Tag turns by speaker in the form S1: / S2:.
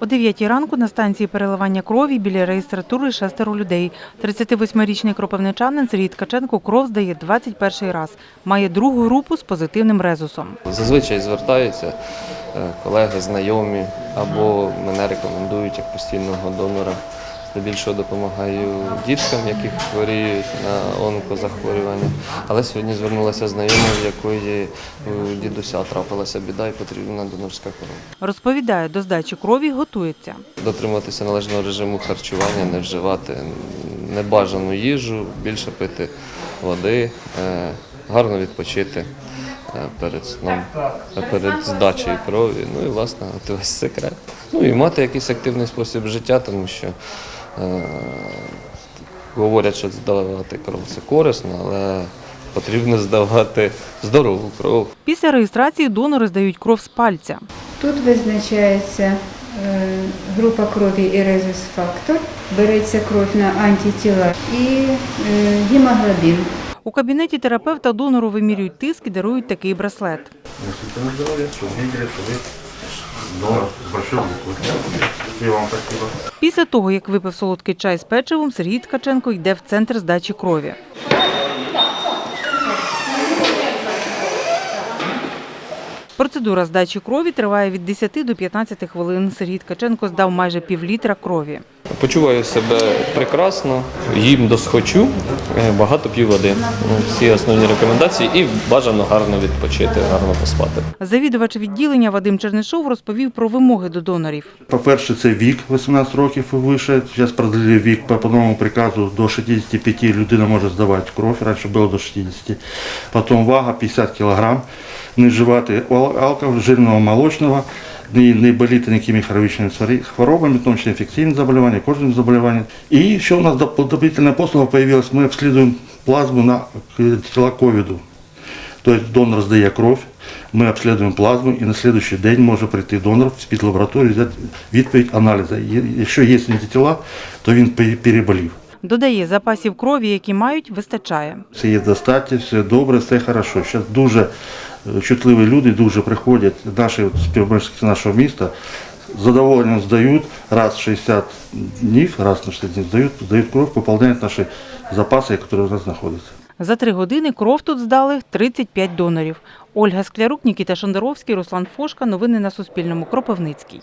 S1: О 9 ранку на станції переливання крові біля реєстратури шестеро людей. 38-річний кропивничанин Сергій Ткаченко кров здає 21 раз. Має другу групу з позитивним резусом.
S2: Зазвичай звертаються е, колеги, знайомі або мене рекомендують як постійного донора. Здебільшого допомагаю діткам, які хворіють на онкозахворювання. Але сьогодні звернулася знайома, в якої у дідуся трапилася біда і потрібна донорська кров.
S1: Розповідає, до здачі крові готується.
S2: Дотримуватися належного режиму харчування, не вживати небажану їжу, більше пити води, е, гарно відпочити е, перед сном, е, перед здачею крові. Ну і власне от весь секрет. Ну і мати якийсь активний спосіб життя, тому що говорять, що здавати кров це корисно, але потрібно здавати здорову кров.
S1: Після реєстрації донори здають кров з пальця.
S3: Тут визначається е, група крові і резус-фактор, береться кров на антитіла і е, гемоглобін.
S1: У кабінеті терапевта донору вимірюють тиск і дарують такий браслет
S4: Действительно здоровья, чтобы видели, что вы донор с большой буквы. И вам спасибо.
S1: Після того, як випив солодкий чай з печивом, Сергій Ткаченко йде в центр здачі крові. Процедура здачі крові триває від 10 до 15 хвилин. Сергій Ткаченко здав майже півлітра крові.
S2: Почуваю себе прекрасно, їм досхочу, е, багато п'ю води. Ну, Всі основні рекомендації і бажано гарно відпочити, гарно поспати.
S1: Завідувач відділення Вадим Чернишов розповів про вимоги до донорів.
S4: По-перше, це вік 18 років і вище. Зараз продлили вік по, новому приказу до 65 людина може здавати кров. Раніше було до 60. Потім вага 50 кг. Не вживати ал- алкоголь, жирного молочного, не, не боліти ніякими хронічними хворобами, в тому числі інфекційні заболівання, кожні заболівання. І ще у нас доп- послуга появилась, ми обслідуємо плазму на е, тіла ковіду. Тобто донор здає кров, ми обслідуємо плазму і на наступний день може прийти донор в спідлабораторію, взяти відповідь аналізу. Якщо є антитіла, то він пе- переболів.
S1: Додає, запасів крові, які мають, вистачає.
S4: Все є достатньо, все добре, все хорошо. Зараз дуже чутливі люди дуже приходять, наші співмешканці нашого міста, задоволенням здають, раз в 60 днів, раз на 60 днів здають, здають кров, поповняють наші запаси, які у нас знаходяться.
S1: За три години кров тут здали 35 донорів. Ольга Склярук, Нікіта Шандаровський, Руслан Фошка. Новини на Суспільному. Кропивницький.